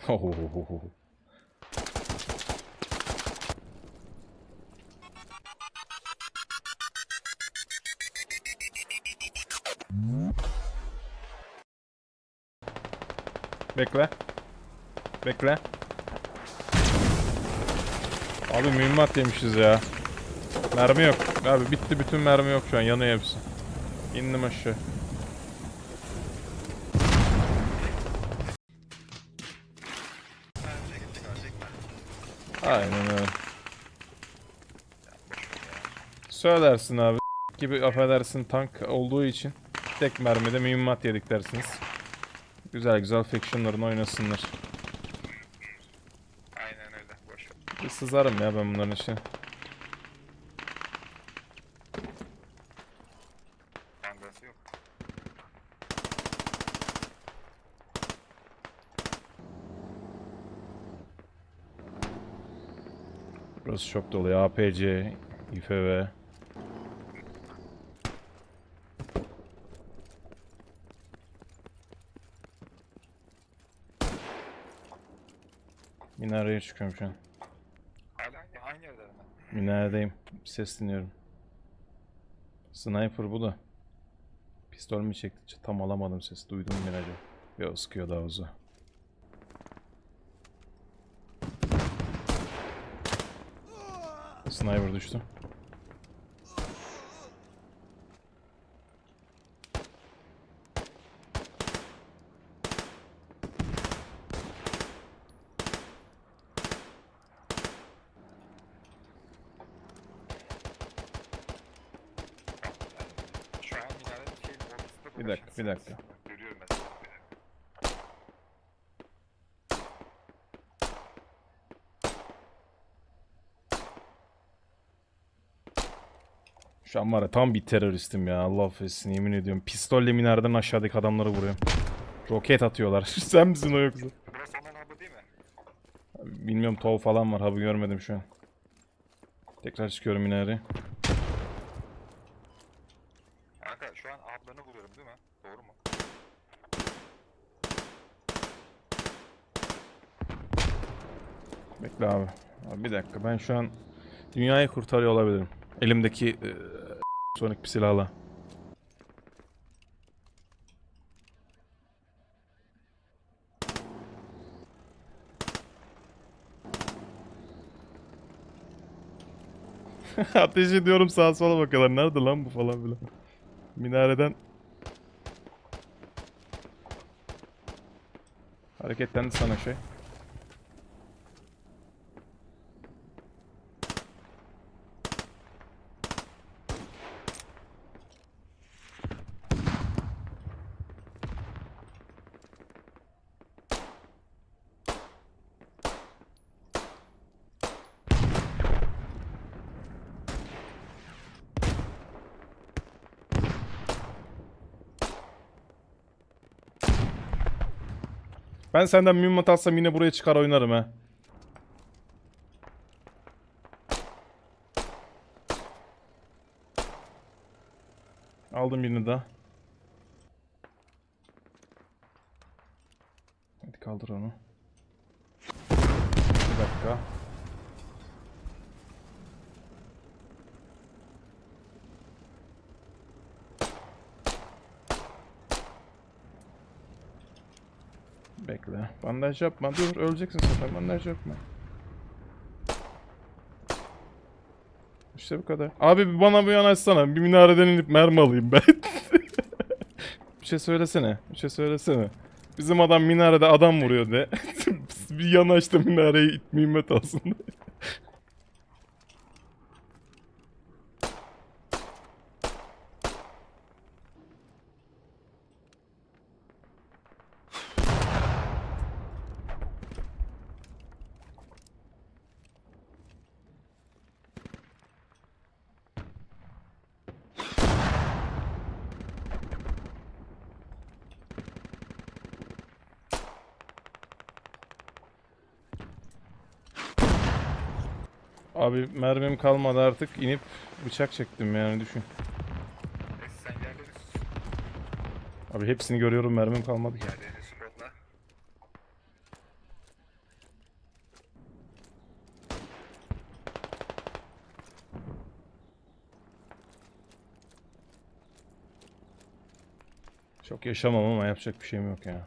Bekle. Bekle. Abi mühimmat yemişiz ya. Mermi yok. Abi bitti bütün mermi yok şu an yanıyor hepsi. İndim aşağı. Aynen öyle. Söylersin abi gibi affedersin tank olduğu için tek mermide mühimmat yedik dersiniz. Güzel güzel factionların oynasınlar. Aynen öyle. Boş sızarım ya ben bunların işine. Bandası yok. Burası çok dolu. APC, İFV. Minareye çıkıyorum şu an. Aynı yerde mi? Minaredeyim. Ses dinliyorum. Sniper bu da. Pistol mü çekti? Tam alamadım sesi. Duydum acaba? Yok sıkıyor daha uzağa. Sniper düştü. Şu an minarenin şeyin ortasında Bir dakika, bir dakika. Görüyorum mesela. Şu an var ya tam bir teröristim ya. Allah affetsin yemin ediyorum. Pistolle minareden aşağıdaki adamları vuruyorum. Roket atıyorlar. Sen misin o yoksa? Burası onun hub'ı değil mi? Bilmiyorum tov falan var. Hub'ı görmedim şu an. Tekrar çıkıyorum minareye. Kanka şu an ablanı buluyorum değil mi? Doğru mu? Bekle abi. abi. Bir dakika ben şu an dünyayı kurtarıyor olabilirim. Elimdeki eee sonik bir silahla. Ateş ediyorum sağa sola bakıyorlar. Nerede lan bu falan filan. Minareden Hareketlendi sana şey. Ben senden mühimmat alsam yine buraya çıkar oynarım ha. Aldım birini daha. Hadi kaldır onu. Bir dakika. Bekle. Bandaj yapma. Dur öleceksin sefer. Bandaj yapma. İşte bu kadar. Abi bana bir yanaşsana. Bir minareden inip mermi alayım ben. bir şey söylesene. Bir şey söylesene. Bizim adam minarede adam vuruyor de. bir yanaştı minareyi itmeyeyim et aslında. Abi mermim kalmadı artık inip bıçak çektim yani düşün. Abi hepsini görüyorum mermim kalmadı Çok yaşamam ama yapacak bir şeyim yok ya.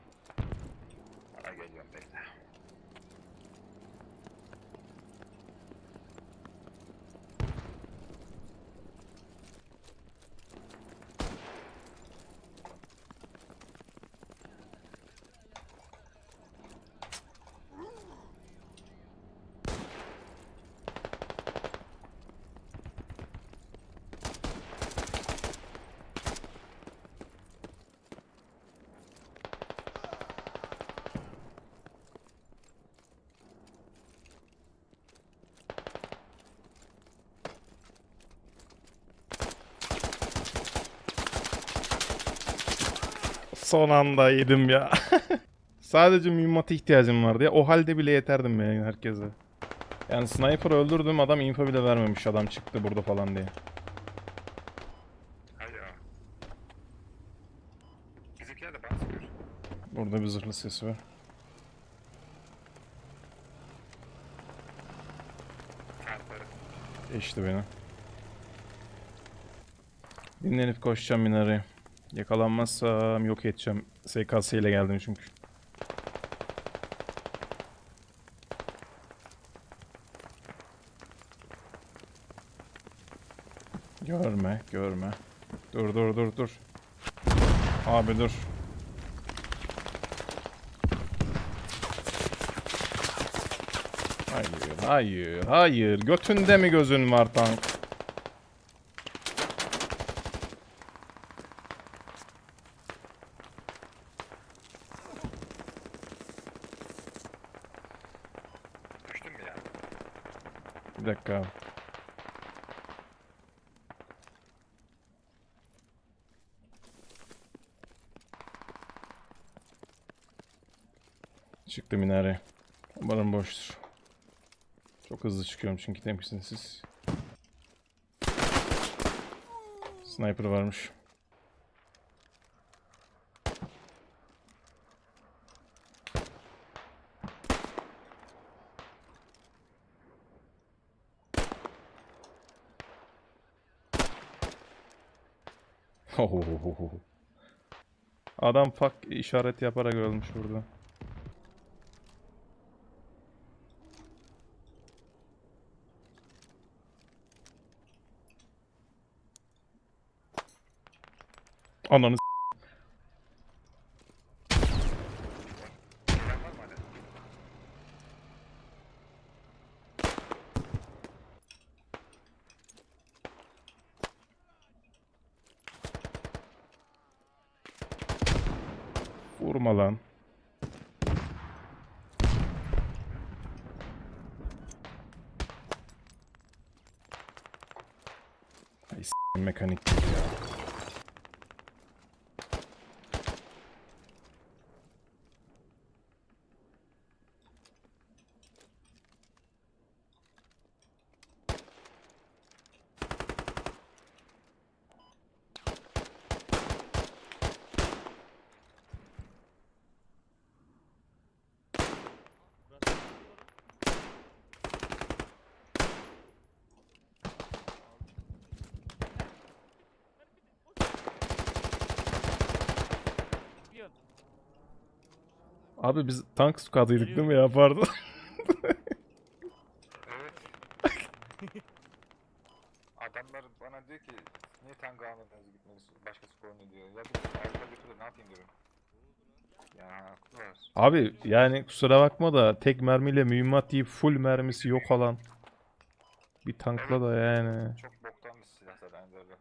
Son anda yedim ya. Sadece mühimmata ihtiyacım vardı ya. O halde bile yeterdim ya herkese. Yani sniper öldürdüm adam info bile vermemiş adam çıktı burada falan diye. Burada bir zırhlı sesi var. Geçti beni. Dinlenip koşacağım minareye. Yakalanmazsam yok edeceğim. SKS ile geldim çünkü. Görme, görme. Dur, dur, dur, dur. Abi dur. Hayır, hayır, hayır. Götünde mi gözün var tank? Düştün mü ya? Bir dakika abi. Çıktı minare. Umarım boştur. Çok hızlı çıkıyorum çünkü temkinsiz. Sniper varmış. Adam fuck işaret yaparak ölmüş burada. Ananı vurma lan. Ay mekanik ya. Abi biz tank squad'ıydık değil mi ya pardon. Evet. Adamlar bana diyor ki niye tango almadınız gitmeniz başka spor oynuyor diyor. Ya bir arka götürür ne yapayım diyorum. Ya haklılar. Abi yani kusura bakma da tek mermiyle mühimmat yiyip full mermisi yok olan bir tankla da yani. Çok boktan bir silah zaten böyle.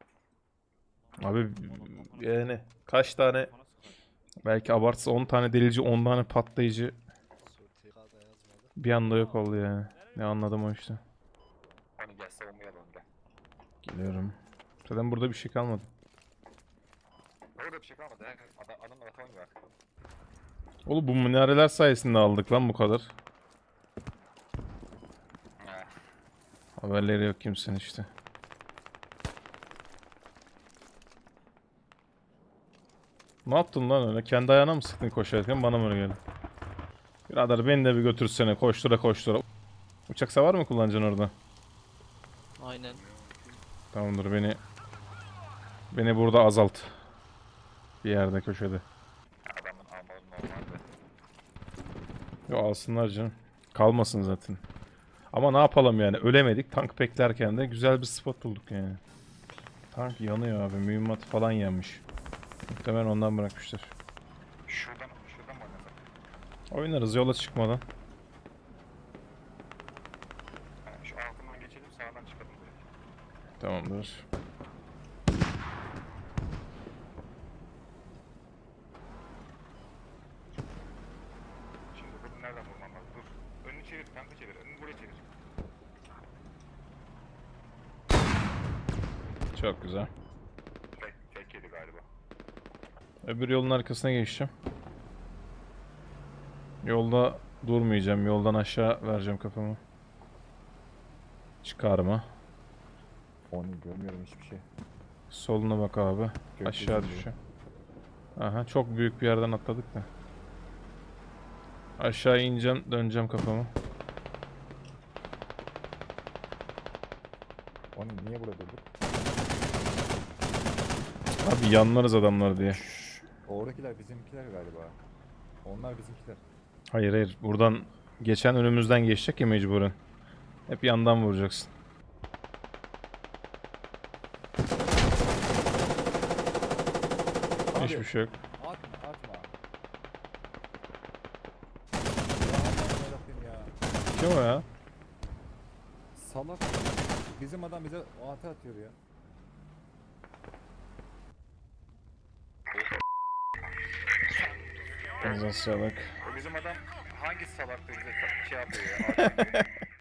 Abi yani kaç tane belki abartısı 10 tane delici 10 tane patlayıcı bir anda yok oldu yani. Ne anladım o işte. Hani gel savunmaya alalım gel. Geliyorum. Zaten burada bir şey kalmadı. Orada bir şey kalmadı. Adam, adamla oynuyor artık. Oğlum bu minareler sayesinde aldık lan bu kadar. Haberleri yok kimsenin işte. Ne yaptın lan öyle? Kendi ayağına mı sıktın koşarken bana mı öyle geldi? Birader beni de bir götürsene koştura koştura. Uçak savar mı kullanacaksın orada? Aynen. Tamamdır beni beni burada azalt. Bir yerde köşede. Yo alsınlar canım. Kalmasın zaten. Ama ne yapalım yani ölemedik. Tank beklerken de güzel bir spot bulduk yani. Tank yanıyor abi. Mühimmat falan yanmış. Muhtemelen ondan bırakmışlar. Şuradan, şuradan mı oynasak? Oynarız yola çıkmadan. Yani şu altından geçelim sağdan çıkalım direkt. Tamamdır. Şimdi bunu nereden vurmam lazım? Dur. Önünü çevir, tankı çevir. Önünü buraya çevir. Çok güzel. Tek, tek yedi galiba. Öbür yolun arkasına geçeceğim. Yolda durmayacağım. Yoldan aşağı vereceğim kafamı. Çıkarma. Onu görmüyorum hiçbir şey. Soluna bak abi. Gökyüzünde. Aşağı düşüyor. Aha çok büyük bir yerden atladık da. Aşağı ineceğim, döneceğim kafamı. Onu niye burada durduk? Abi yanlarız adamlar diye. Oradakiler bizimkiler galiba. Onlar bizimkiler. Hayır hayır buradan geçen önümüzden geçecek ya mecburen. Hep yandan vuracaksın. Abi, Hiçbir şey yok. Atma atma. Ya. Kim o ya? Salak. Bizim adam bize atı atıyor ya. O bizim adam hangi salaktı bize şey yapıyor ya?